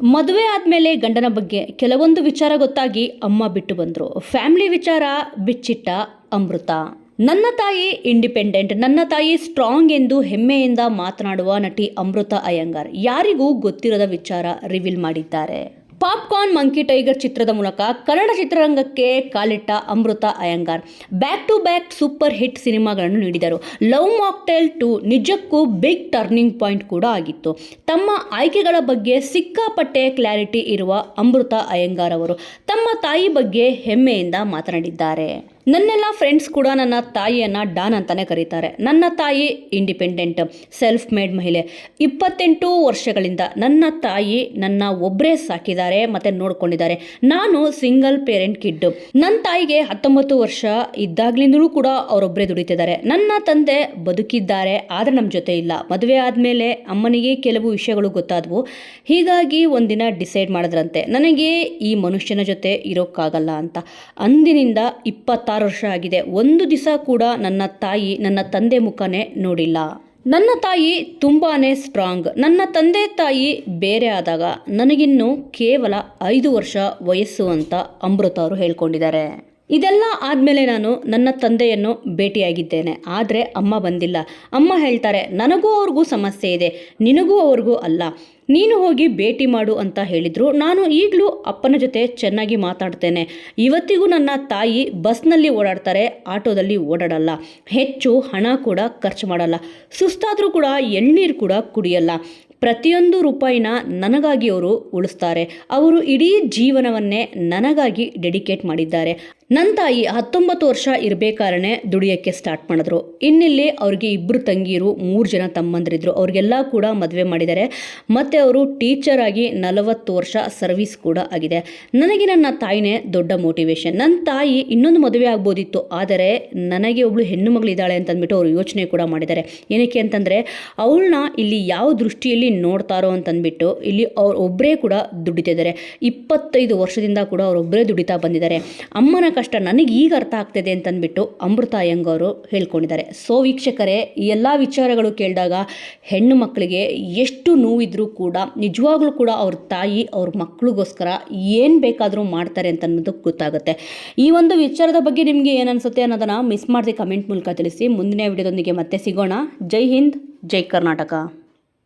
ಮದುವೆ ಆದಮೇಲೆ ಗಂಡನ ಬಗ್ಗೆ ಕೆಲವೊಂದು ವಿಚಾರ ಗೊತ್ತಾಗಿ ಅಮ್ಮ ಬಿಟ್ಟು ಬಂದರು. ಫ್ಯಾಮಿಲಿ ವಿಚಾರ ಬಿಚ್ಚಿಟ್ಟ ಅಮೃತ. ನನ್ನ ತಾಯಿ ಇಂಡಿಪೆಂಡೆಂಟ್, ನನ್ನ ತಾಯಿ ಸ್ಟ್ರಾಂಗ್ ಎಂದು ಹೆಮ್ಮೆಯಿಂದ ಮಾತನಾಡುವ ನಟಿ ಅಮೃತ ಅಯ್ಯಂಗಾರ್. ಯಾರಿಗೂ ಗೊತ್ತಿರದ ವಿಚಾರ ರಿವೀಲ್ ಮಾಡಿದ್ದಾರೆ. ಪಾಪ್ಕಾರ್ನ್ ಮಂಕಿ ಟೈಗರ್ ಚಿತ್ರದ ಮೂಲಕ ಕನ್ನಡ ಚಿತ್ರರಂಗಕ್ಕೆ ಕಾಲಿಟ್ಟ Amrutha Iyengar. Back to back super hit ಸಿನಿಮಾಗಳನ್ನು ನೀಡಿದರು. ಲವ್ ಮಾಕ್ಟೇಲ್ ಟು ನಿಜಕ್ಕೂ ಬಿಗ್ ಟರ್ನಿಂಗ್ ಪಾಯಿಂಟ್ ಕೂಡ ಆಗಿತ್ತು. ತಮ್ಮ ಆಯ್ಕೆಗಳ ಬಗ್ಗೆ ಸಿಕ್ಕಾಪಟ್ಟೆ ಕ್ಲಾರಿಟಿ ಇರುವ ಅಮೃತ ಅಯ್ಯಂಗಾರ್ ಅವರು ತಮ್ಮ ತಾಯಿ ಬಗ್ಗೆ ಹೆಮ್ಮೆಯಿಂದ ಮಾತನಾಡಿದ್ದಾರೆ. ನನ್ನೆಲ್ಲ ಫ್ರೆಂಡ್ಸ್ ಕೂಡ ನನ್ನ ತಾಯಿಯನ್ನು ಡಾನ್ ಅಂತಲೇ ಕರೀತಾರೆ. ನನ್ನ ತಾಯಿ ಇಂಡಿಪೆಂಡೆಂಟ್ ಸೆಲ್ಫ್ ಮೇಡ್ ಮಹಿಳೆ. ಇಪ್ಪತ್ತೆಂಟು ವರ್ಷಗಳಿಂದ ನನ್ನ ತಾಯಿ ನನ್ನ ಒಬ್ಬರೇ ಸಾಕಿದ್ದಾರೆ, ಮತ್ತು ನೋಡ್ಕೊಂಡಿದ್ದಾರೆ. ನಾನು ಸಿಂಗಲ್ ಪೇರೆಂಟ್ ಕಿಡ್ಡು ನನ್ನ ತಾಯಿಗೆ ಹತ್ತೊಂಬತ್ತು ವರ್ಷ ಇದ್ದಾಗ್ಲಿಂದಲೂ ಕೂಡ ಅವರೊಬ್ಬರೇ ದುಡಿತಿದ್ದಾರೆ. ನನ್ನ ತಂದೆ ಬದುಕಿದ್ದಾರೆ, ಆದರೆ ನಮ್ಮ ಜೊತೆ ಇಲ್ಲ. ಮದುವೆ ಆದಮೇಲೆ ಅಮ್ಮನಿಗೆ ಕೆಲವು ವಿಷಯಗಳು ಗೊತ್ತಾದವು. ಹೀಗಾಗಿ ಒಂದಿನ ಡಿಸೈಡ್ ಮಾಡಿದ್ರಂತೆ. ನನಗೆ ಈ ಮನುಷ್ಯನ ಜೊತೆ ಇರೋಕ್ಕಾಗಲ್ಲ ಅಂತ. ಅಂದಿನಿಂದ ಇಪ್ಪತ್ತಾರು ವರ್ಷ ಆಗಿದೆ. ಒಂದು ದಿವಸ ಕೂಡ ನನ್ನ ತಾಯಿ ನನ್ನ ತಂದೆ ಮುಖನೇ ನೋಡಿಲ್ಲ. ನನ್ನ ತಾಯಿ ತುಂಬಾ ಸ್ಟ್ರಾಂಗ್. ನನ್ನ ತಂದೆ ತಾಯಿ ಬೇರೆ ಆದಾಗ ನನಗಿನ್ನು ಕೇವಲ ಐದು ವರ್ಷ ವಯಸ್ಸು ಅಂತ ಅಮೃತ ಅವರು ಹೇಳ್ಕೊಂಡಿದ್ದಾರೆ. ಇದೆಲ್ಲ ಆದಮೇಲೆ ನಾನು ನನ್ನ ತಂದೆಯನ್ನು ಭೇಟಿಯಾಗಿದ್ದೇನೆ. ಆದರೆ ಅಮ್ಮ ಬಂದಿಲ್ಲ. ಅಮ್ಮ ಹೇಳ್ತಾರೆ, ನನಗೂ ಅವ್ರಿಗೂ ಸಮಸ್ಯೆ ಇದೆ. ನಿನಗೂ ಅವ್ರಿಗೂ ಅಲ್ಲ. ನೀನು ಹೋಗಿ ಭೇಟಿ ಮಾಡು ಅಂತ ಹೇಳಿದರು. ನಾನು ಈಗಲೂ ಅಪ್ಪನ ಜೊತೆ ಚೆನ್ನಾಗಿ ಮಾತಾಡ್ತೇನೆ. ಇವತ್ತಿಗೂ ನನ್ನ ತಾಯಿ ಬಸ್ನಲ್ಲಿ ಓಡಾಡ್ತಾರೆ. ಆಟೋದಲ್ಲಿ ಓಡಾಡಲ್ಲ. ಹೆಚ್ಚು ಹಣ ಕೂಡ ಖರ್ಚು ಮಾಡಲ್ಲ. ಸುಸ್ತಾದರೂ ಕೂಡ ಎಳ್ನೀರು ಕೂಡ ಕುಡಿಯಲ್ಲ. ಪ್ರತಿಯೊಂದು ರೂಪಾಯಿನ ನನಗಾಗಿ ಅವರು ಉಳಿಸ್ತಾರೆ. ಅವರು ಇಡೀ ಜೀವನವನ್ನೇ ನನಗಾಗಿ ಡೆಡಿಕೇಟ್ ಮಾಡಿದ್ದಾರೆ. ನನ್ನ ತಾಯಿ ಹತ್ತೊಂಬತ್ತು ವರ್ಷ ಇರಬೇಕಾದ್ರೆ ದುಡಿಯೋಕ್ಕೆ ಸ್ಟಾರ್ಟ್ ಮಾಡಿದ್ರು. ಇನ್ನಿಲ್ಲಿ ಅವ್ರಿಗೆ ಇಬ್ಬರು ತಂಗಿಯರು ಮೂರು ಜನ ತಮ್ಮಂದ್ರಿದ್ರು. ಅವ್ರಿಗೆಲ್ಲ ಕೂಡ ಮದುವೆ ಮಾಡಿದ್ದಾರೆ. ಮತ್ತು ಅವರು ಟೀಚರ್ ಆಗಿ ನಲವತ್ತು ವರ್ಷ ಸರ್ವಿಸ್ ಕೂಡ ಆಗಿದೆ. ನನಗೆ ನನ್ನ ತಾಯಿನೇ ದೊಡ್ಡ ಮೋಟಿವೇಶನ್. ನನ್ನ ತಾಯಿ ಇನ್ನೊಂದು ಮದುವೆ ಆಗ್ಬೋದಿತ್ತು. ಆದರೆ ನನಗೆ ಒಬ್ಳು ಹೆಣ್ಣು ಮಗಳಿದ್ದಾಳೆ ಅಂತಂದ್ಬಿಟ್ಟು ಅವರು ಯೋಚನೆ ಕೂಡ ಮಾಡಿದ್ದಾರೆ. ಏನಕ್ಕೆ ಅಂತಂದರೆ, ಅವಳನ್ನ ಇಲ್ಲಿ ಯಾವ ದೃಷ್ಟಿಯಲ್ಲಿ ನೋಡ್ತಾರೋ ಅಂತಂದ್ಬಿಟ್ಟು ಇಲ್ಲಿ ಅವ್ರು ಒಬ್ಬರೇ ಕೂಡ ದುಡಿತಿದ್ದಾರೆ. ಇಪ್ಪತ್ತೈದು ವರ್ಷದಿಂದ ಕೂಡ ಅವರೊಬ್ಬರೇ ದುಡಿತಾ ಬಂದಿದ್ದಾರೆ. ಅಮ್ಮನ ಕಷ್ಟ ನನಗೆ ಈಗ ಅರ್ಥ ಆಗ್ತಿದೆ ಅಂತಂದ್ಬಿಟ್ಟು ಅಮೃತ ಅಯ್ಯಂಗವರು ಹೇಳ್ಕೊಂಡಿದ್ದಾರೆ. ಸೊ ವೀಕ್ಷಕರೇ ಎಲ್ಲ ವಿಚಾರಗಳು ಕೇಳಿದಾಗ ಹೆಣ್ಣು ಮಕ್ಕಳಿಗೆ ಎಷ್ಟು ನೋವಿದ್ರೂ ಕೂಡ, ನಿಜವಾಗ್ಲೂ ಕೂಡ ಅವ್ರ ತಾಯಿ ಅವ್ರ ಮಕ್ಕಳಿಗೋಸ್ಕರ ಏನು ಬೇಕಾದರೂ ಮಾಡ್ತಾರೆ ಅಂತ ಅನ್ನೋದು ಗೊತ್ತಾಗುತ್ತೆ. ಈ ಒಂದು ವಿಚಾರದ ಬಗ್ಗೆ ನಿಮಗೆ ಏನು ಅನಿಸುತ್ತೆ ಅನ್ನೋದನ್ನು ಮಿಸ್ ಮಾಡದೆ ಕಮೆಂಟ್ ಮೂಲಕ ತಿಳಿಸಿ. ಮುಂದಿನ ವಿಡಿಯೋದೊಂದಿಗೆ ಮತ್ತೆ ಸಿಗೋಣ. ಜೈ ಹಿಂದ್, ಜೈ ಕರ್ನಾಟಕ.